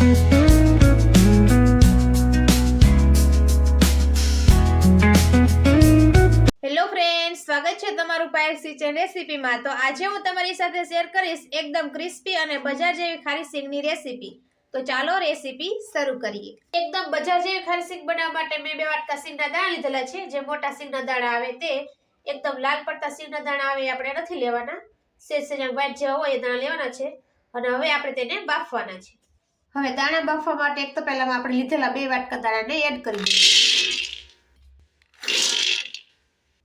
Hello friend સ્વાગત છે તમારું પાયલ કિચન રેસીપીમાં તો આજે હું તમારી સાથે શેર કરીશ એકદમ ક્રિસ્પી અને બજાર જેવી ખારી સિંગની રેસીપી તો ચાલો રેસીપી શરૂ કરીએ. એકદમ બજાર જેવી ખારી સિંગ બનાવવા માટે મેં બે વાટકા સિંગના દાણા લીધેલા છે. જે મોટા સિંગના દાણા આવે તે એકદમ લાલ પડતા સિંગના દાણા આવે આપણે નથી લેવાના. સેજ સેજ વ્હાઈટ જેવા હોય એ દાણા લેવાના છે. અને હવે આપણે તેને બાફવાના છે. હવે દાણા બાફવા માટે એક તો પહેલામાં આપણે લીધેલા બે વાટકા દાણાને એડ કરી દઈએ.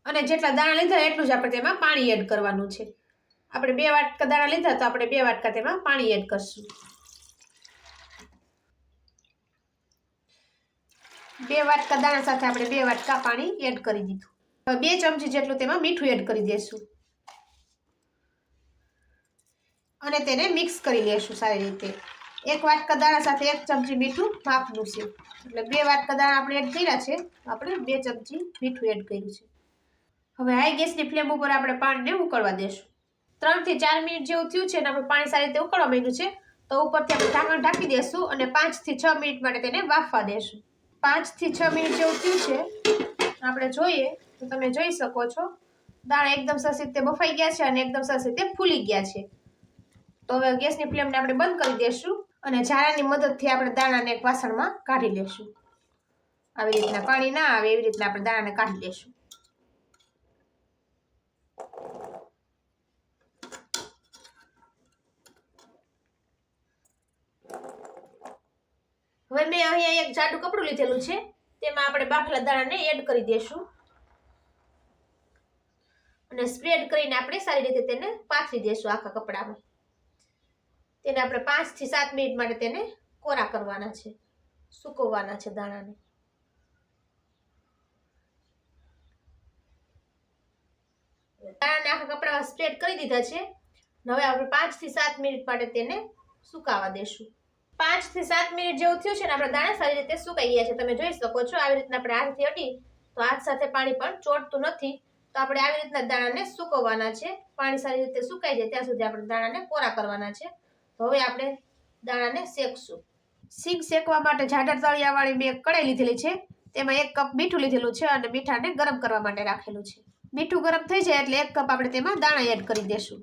અને જેટલા દાણા લીધા એટલું જ આપણે તેમાં પાણી એડ કરવાનું છે. આપણે બે વાટકા દાણા લીધા તો આપણે બે વાટકા તેમાં પાણી એડ કરશું. બે વાટકા દાણા સાથે આપણે બે વાટકા પાણી એડ કરી દીધું. હવે બે ચમચી જેટલું તેમાં મીઠું એડ કરી દઈશું. અને તેને મિક્સ કરી લેશું સારી રીતે. એક વાટકા દાણા સાથે એક ચમચી મીઠું માપનું છે. એટલે બે વાટકા દાણા આપણે એડ કર્યા છે. આપણે બે ચમચી મીઠું એડ કર્યું છે. હવે હાઈ ગેસની ફ્લેમ ઉપર આપણે પાણીને ઉકળવા દેશું. ત્રણથી ચાર મિનિટ જેવું થયું છે અને આપણે પાણી સારી રીતે ઉકળવા માંડ્યું છે. તો ઉપરથી આપણે ઢાંકણ ઢાંકી દેશું અને પાંચથી છ મિનિટ માટે તેને વાફવા દેશું. પાંચથી છ મિનિટ જેવું થયું છે. આપણે જોઈએ તો તમે જોઈ શકો છો. દાણા એકદમ સરસ રીતે બફાઈ ગયા છે અને એકદમ સરસ રીતે ફૂલી ગયા છે. તો હવે ગેસની ફ્લેમને આપણે બંધ કરી દેશું. અને ઝારાની મદદથી આપણે દાણાને એક વાસણમાં કાઢી લેશું. આવી રીતના પાણી ના આવે એવી રીતના આપણે દાણાને કાઢી લેશું. હવે મેં અહીંયા એક જાડું કપડું લીધેલું છે, તેમાં આપણે બાફલા દાણાને એડ કરી દેશું. અને સ્પ્રેડ કરીને આપણે સારી રીતે તેને પાથરી દેશું આખા કપડામાં. તેને આપણે પાંચથી સાત મિનિટ માટે તેને કોરા કરવાના છે, સૂકવવાના છે દાણાને. દાણાને આખા કપડામાં સ્પ્રેડ કરી દીધા છે. હવે આપણે પાંચથી સાત મિનિટ માટે તેને સુકાવા દેશું. પાંચથી સાત મિનિટ જેવું થયું છે ને આપણા દાણા સારી રીતે સુકાઈ ગયા છે. તમે જોઈ શકો છો આવી રીતના આપણે હાથથી હટી તો હાથ સાથે પાણી પણ ચોટતું નથી. તો આપણે આવી રીતના દાણાને સુકવવાના છે. પાણી સારી રીતે સુકાઈ જાય ત્યાં સુધી આપણે દાણાને કોરા કરવાના છે. હવે આપણે દાણાને શેકશું. સિંગ શેકવા માટે જાડા તળિયાવાળી મેં કડાઈ લીધેલી છે. તેમાં એક કપ મીઠું લીધેલું છે અને મીઠાને ગરમ કરવા માટે રાખેલું છે. મીઠું ગરમ થઈ જાય એટલે એક કપ આપણે તેમાં દાણા એડ કરી દેશું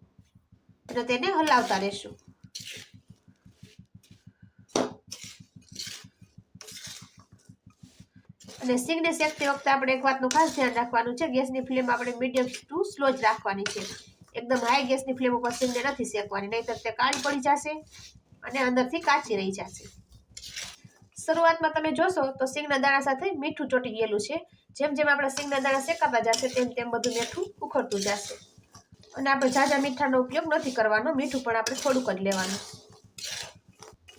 અને તેને હલાવતા રહેશું. અને સિંગને શેકતી વખતે આપણે એક વાતનું ખાસ ધ્યાન રાખવાનું છે. ગેસની ફ્લેમ આપણે મીડિયમ ટુ સ્લો જ રાખવાની છે. એકદમ હાઈ ગેસની ફ્લેમ ઉપર સિંગને નથી શેકવાની, નહીંતર તે કાળી પડી જશે અને અંદરથી કાચી રહી જશે. શરૂઆતમાં તમે જોશો તો સિંગના દાણા સાથે મીઠું ચોટી ગયેલું છે. જેમ જેમ આપણે સિંગના દાણા શેકાતા જશે, તેમ તેમ બધું મીઠું ઉખડતું જશે. અને આપણે ઝાઝા મીઠાનો ઉપયોગ નથી કરવાનો, મીઠું પણ આપણે થોડુંક જ લેવાનું.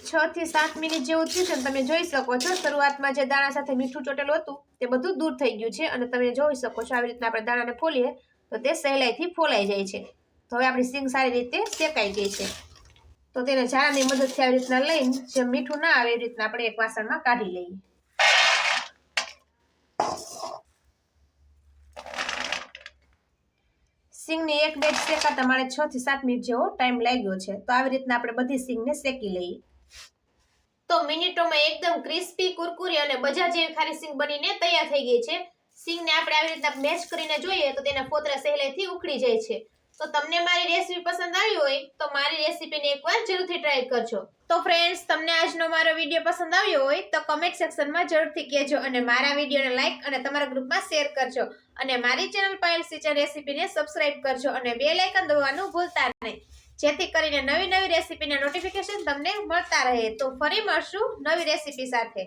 છ થી સાત મિનિટ જેવું થયું છે તમે જોઈ શકો છો, શરૂઆતમાં જે દાણા સાથે મીઠું ચોટેલું હતું, તે બધું દૂર થઈ ગયું છે. અને તમે જોઈ શકો છો, આવી રીતના આપણે દાણાને ફોલીએ. તો તે સહેલાઈથી ફોલાઈ જાય છે. તો હવે આપણી સિંગ સારી રીતે શેકાઈ ગઈ છે. તો તેને ઝાડાની મદદથી આવી રીતના લઈને જે મીઠું ના આવે એ રીતના આપણે એક વાસણમાં કાઢી લઈએ. સિંગની એક બેચ શેકાતા મારે છ થી સાત મિનિટ જેવો ટાઈમ લાગ્યો છે. તો આવી રીતના આપણે બધી સિંગને શેકી લઈએ. તો મિનિટોમાં એકદમ ક્રિસ્પી, કુરકુરી અને બજાર જેવી ખારી સિંગ બનીને તૈયાર થઈ ગઈ છે. સિંગને આપણે આવી રીતના મેશ કરીને જોઈએ તો તેના ફોતરા સહેલાઈથી ઉખડી જાય છે. તો તમને મારી રેસીપી પસંદ આવી હોય તો મારી રેસીપીને એકવાર જરૂરથી ટ્રાય કરજો. તો ફ્રેન્ડ્સ તમને આજનો મારો વીડિયો પસંદ આવ્યો હોય તો કમેન્ટ સેક્શનમાં જરૂરથી કહેજો અને મારા વિડીયોને લાઇક અને તમારા ગ્રુપમાં શેર કરજો. અને મારી ચેનલ પાયલ સિચન રેસીપીને સબસ્ક્રાઇબ કરજો અને બે લાઇકન દબાવવાનું ભૂલતા નહીં. જેથી કરીને નવી નવી રેસીપીના નોટિફિકેશન તમને મળતા રહે. તો ફરી મળશું નવી રેસીપી સાથે.